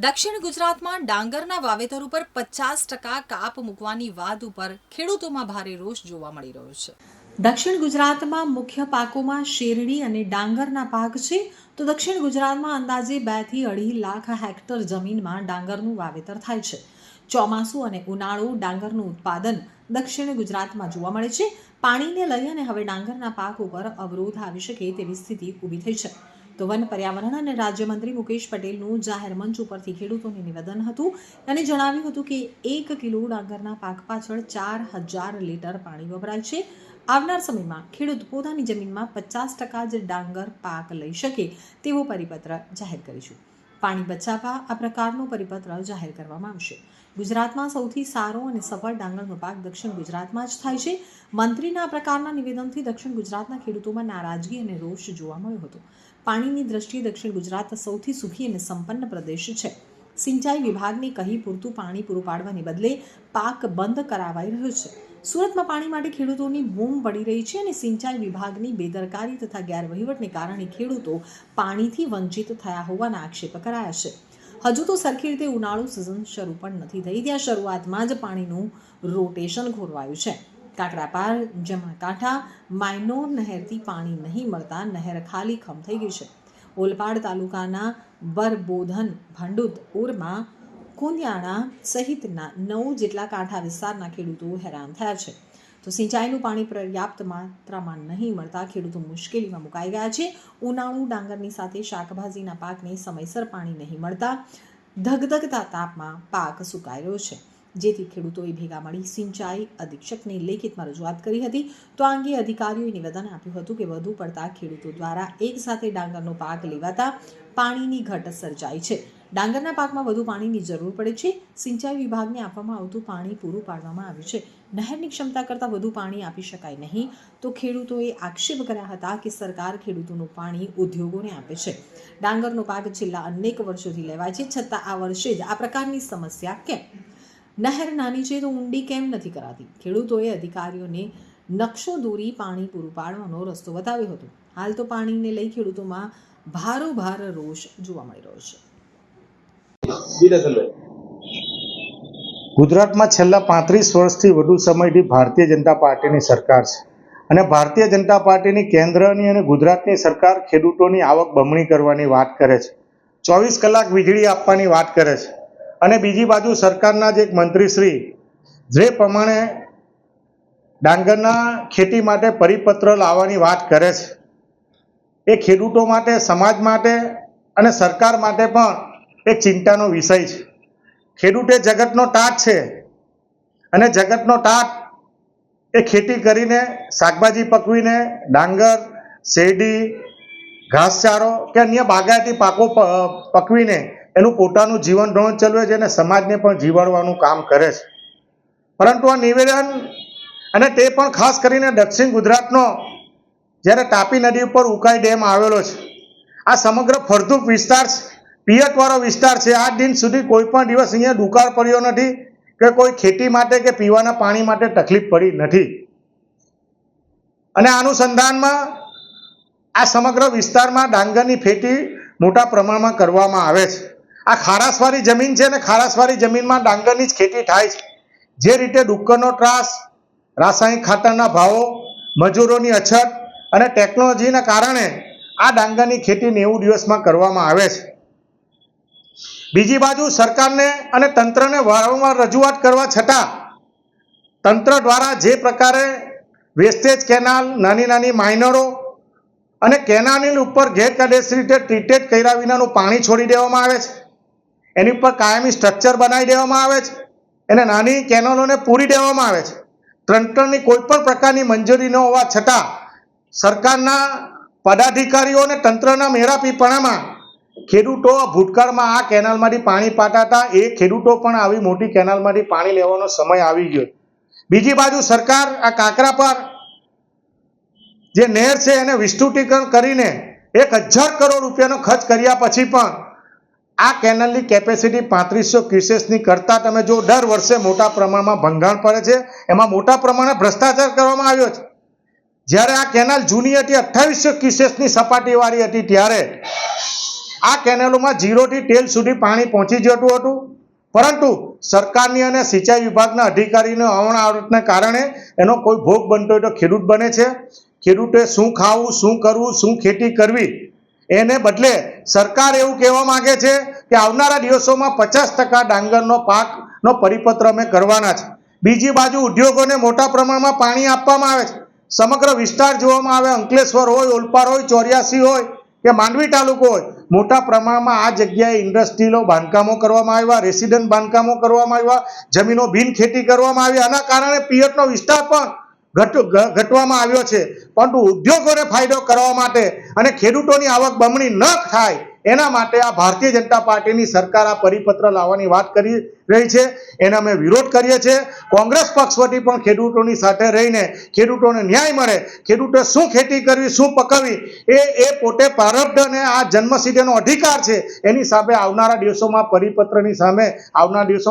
દક્ષિણ ગુજરાતમાં ડાંગરના વાવેતર ઉપર પચાસ ટકા કાપ મૂકવાની વાત ઉપર ખેડૂતોમાં ભારે રોષ જોવા મળી રહ્યો છે. દક્ષિણ ગુજરાતમાં મુખ્ય પાકોમાં શેરડી અને ડાંગરના પાક છે. તો દક્ષિણ ગુજરાતમાં અંદાજે બેથી અઢી લાખ હેક્ટર જમીનમાં ડાંગરનું વાવેતર થાય છે. ચોમાસું અને ઉનાળુ ડાંગરનું ઉત્પાદન દક્ષિણ ગુજરાતમાં જોવા મળે છે. પાણીને લઈ અને હવે ડાંગરના પાક ઉપર અવરોધ આવી શકે તેવી સ્થિતિ ઊભી થઈ છે. તો વન પર્યાવરણ અને રાજ્યમંત્રી મુકેશ પટેલનું જાહેર મંચ ઉપરથી ખેડૂતોને નિવેદન હતું. અને જણાવ્યું હતું કે એક કિલો ડાંગરના પાક પાછળ ચાર હજાર લીટર પાણી વપરાય છે. આવનાર સમયમાં ખેડૂત પોતાની જમીનમાં પચાસ ટકા જ ડાંગર પાક લઈ શકે તેવો પરિપત્ર જાહેર કરીશું. પાણી બચાવવા આ પ્રકારનો પરિપત્ર જાહેર કરવામાં આવશે. ગુજરાતમાં સૌથી સારો અને સફળ ડાંગરનો પાક દક્ષિણ ગુજરાતમાં જ થાય છે. મંત્રીના આ પ્રકારના નિવેદનથી દક્ષિણ ગુજરાતના ખેડૂતોમાં નારાજગી અને રોષ જોવા મળ્યો હતો. પાણીની દ્રષ્ટિએ દક્ષિણ ગુજરાત સૌથી સુખી અને સંપન્ન પ્રદેશ છે. સિંચાઈ વિભાગને કહી પૂરતું પાણી પૂરું પાડવાને બદલે પાક બંધ કરાવાઈ રહ્યો છે. સુરતમાં પાણી માટે ખેડૂતોની બૂમ પડી રહી છે અને સિંચાઈ વિભાગની બેદરકારી તથા ગેરવહીવટને કારણે ખેડૂતો પાણીથી વંચિત થયા હોવાના આક્ષેપ કરાયા છે. હજુ તો સરખી રીતે ઉનાળુ સિઝન શરૂ પણ નથી થઈ. ત્યાં શરૂઆતમાં જ પાણીનું રોટેશન ખોરવાયું છે. કાકરાપાર જમણા કાંઠા માયનોર નહેરથી પાણી નહીં મળતા નહેર ખાલી ખમ થઈ ગઈ છે. ઓલપાડ તાલુકાના બરબોધન ભંડુત, ઉરમાં, કુંદિયાણા સહિતના નવ જેટલા કાંઠા વિસ્તારના ખેડૂતો હેરાન થયા છે. તો સિંચાઈનું પાણી પર્યાપ્ત માત્રામાં નહીં મળતા ખેડૂતો મુશ્કેલીમાં મુકાઈ ગયા છે. ઉનાળુ ડાંગરની સાથે શાકભાજીના પાકને સમયસર પાણી નહીં મળતા ધગધગતા તાપમાં પાક સુકાઈ રહ્યો છે. જેથી ખેડૂતોએ ભેગા મળી સિંચાઈ અધિક્ષકને લેખિતમાં રજૂઆત કરી હતી. તો આ અંગે અધિકારીઓએ નિવેદન આપ્યું હતું કે વધુ પડતા ખેડૂતો દ્વારા એક સાથે ડાંગરનો પાક લેવાતા પાણીની ઘટ સર્જાઈ છે. ડાંગરના પાકમાં વધુ પાણીની જરૂર પડે છે. સિંચાઈ વિભાગને આપવામાં આવતું પાણી પૂરું પાડવામાં આવ્યું છે. નહેરની ક્ષમતા કરતાં વધુ પાણી આપી શકાય નહીં. તો ખેડૂતોએ આક્ષેપ કર્યા હતા કે સરકાર ખેડૂતોનું પાણી ઉદ્યોગોને આપે છે. ડાંગરનો પાક છેલ્લા અનેક વર્ષોથી લેવાય છે. છતાં આ વર્ષે જ આ પ્રકારની સમસ્યા કેમ? નહેર નાની છે તો ઊંડી કેમ નથી કરાતી? ખેડૂતોએ અધિકારીઓને નકશો દોરી પાણી પૂરું પાડવાનો રસ્તો બતાવ્યો હતો. હાલ તો પાણીને લઈ ખેડૂતોમાં ભારોભાર રોષ જોવા મળી રહ્યો છે. ગુજરાતમાં છેલ્લા પાંત્રીસ વર્ષથી વધુ સમયથી ભારતીય જનતા પાર્ટીની સરકાર છે અને ભારતીય જનતા પાર્ટીની કેન્દ્રની અને ગુજરાતની સરકાર ખેડૂતોની આવક બમણી કરવાની વાત કરે છે. ચોવીસ કલાક વીજળી આપવાની વાત કરે છે. અને બીજી બાજુ સરકારના જે એક મંત્રીશ્રી, જે પ્રમાણે ડાંગરના ખેતી માટે પરિપત્ર લાવવાની વાત કરે છે. એ ખેડૂતો માટે, સમાજ માટે અને સરકાર માટે પણ એક ચિંતાનો વિષય છે. ખેડૂત એ જગતનો ટાટ છે અને જગતનો ટાટ એ ખેતી કરીને શાકભાજી પકવીને ડાંગર, શેરડી, ઘાસચારો કે અન્ય બાગાયતી પાકો પકવીને એનું પોતાનું જીવન ધોરણ ચલાવે છે અને સમાજને પણ જીવાડવાનું કામ કરે છે. પરંતુ આ નિવેદન અને તે પણ ખાસ કરીને દક્ષિણ ગુજરાતનો જ્યારે તાપી નદી ઉપર ઉકાઈ ડેમ આવેલો છે. આ સમગ્ર ફળદ્રુપ વિસ્તાર પિયતવાળો વિસ્તાર છે. આ દિન સુધી કોઈ પણ દિવસ અહીંયા દુકાળ પડ્યો નથી કે કોઈ ખેતી માટે કે પીવાના પાણી માટે તકલીફ પડી નથી. અને અનુસંધાનમાં આ સમગ્ર વિસ્તારમાં ડાંગરની ખેતી મોટા પ્રમાણમાં કરવામાં આવે છે. આ ખારાસવાળી જમીન છે ને ખારાસવાળી જમીનમાં ડાંગરની જ ખેતી થાય છે. જે રીતે ડુક્કરનો ત્રાસ, રાસાયણિક ખાતરના ભાવો, મજૂરોની અછત અને ટેકનોલોજીના કારણે આ ડાંગરની ખેતી નેવું દિવસમાં કરવામાં આવે છે. બીજી બાજુ સરકારને અને તંત્રને વારંવાર રજૂઆત કરવા છતાં તંત્ર દ્વારા જે પ્રકારે વેસ્ટેજ કેનાલ, નાની નાની માઇનરો અને કેનાલની ઉપર ગેરકાયદેસર રીતે ટ્રીટેડ કર્યા વિનાનું પાણી છોડી દેવામાં આવે છે. એની ઉપર કાયમી સ્ટ્રક્ચર બનાવી દેવામાં આવે છે. એને નાની કેનાલોને પૂરી દેવામાં આવે છે. તંત્રની કોઈ પણ પ્રકારની મંજૂરી ન હોવા છતાં સરકારના પદાધિકારીઓ અને તંત્રના મેરાપીપણામાં ખેડૂતો ભૂતકાળમાં આ કેનાલમાંથી પાણી પાટાતા, એ ખેડૂતો પણ આવી મોટી કેનાલમાંથી પાણી લેવાનો સમય આવી ગયો. બીજી બાજુ સરકાર આ કાંકરા પર જે નહેર છે એને વિસ્તૃતીકરણ કરીને એક હજાર કરોડ રૂપિયાનો ખર્ચ કર્યા પછી પણ આ કેનલની કેપેસિટી પાંત્રીસો ક્યુસેસની કરતાં તમે જો દર વર્ષે મોટા પ્રમાણમાં ભંગાણ પડે છે, એમાં મોટા પ્રમાણે ભ્રષ્ટાચાર કરવામાં આવ્યો છે. જ્યારે આ કેનાલ જૂની હતી, અઠ્ઠાવીસો ક્યુસેસની સપાટીવાળી હતી, ત્યારે આ કેનાલોમાં ઝીરોથી તેલ સુધી પાણી પહોંચી જતું હતું. પરંતુ સરકારની અને સિંચાઈ વિભાગના અધિકારીનો અવણાવટને કારણે એનો કોઈ ભોગ બનતો હોય તો ખેડૂત બને છે. ખેડૂતે શું ખાવું, શું કરવું, શું ખેતી કરવી એને બદલે સરકાર એવું કહેવા માંગે છે કે આવનારા દિવસોમાં પચાસ ટકા ડાંગરનો પાકનો પરિપત્ર અમે કરવાના છે. બીજી બાજુ ઉદ્યોગોને મોટા પ્રમાણમાં પાણી આપવામાં આવે છે. સમગ્ર વિસ્તાર જોવામાં આવે, અંકલેશ્વર હોય, ઓલપાડ હોય, ચોર્યાસી હોય કે માંડવી તાલુકો હોય, મોટા પ્રમાણમાં આ જગ્યાએ ઇન્ડસ્ટ્રીલો બાંધકામો કરવામાં આવ્યા, રેસિડન્ટ બાંધકામો કરવામાં આવ્યા, જમીનો બિન ખેતી કરવામાં આવી. આના કારણે પિયતનો વિસ્તાર પણ ઘટવામાં આવ્યો છે. પરંતુ ઉદ્યોગોને ફાયદો કરવા માટે અને ખેડૂતોની આવક બમણી ન થાય એના માટે આ ભારતીય જનતા પાર્ટીની સરકાર આ પરિપત્ર લાવવાની વાત કરી રહી છે. એનો અમે વિરોધ કરીએ છીએ. કોંગ્રેસ પક્ષ વતી પણ ખેડૂતોની સાથે રહીને ખેડૂતોને ન્યાય મળે, ખેડૂતો શું ખેતી કરવી, શું પકવવી, એ એ પોતે પ્રારબ્ધ અને આ જન્મસિદ્ધનો અધિકાર છે. એની સામે આવનારા દિવસોમાં પરિપત્રની સામે આવનારા દિવસો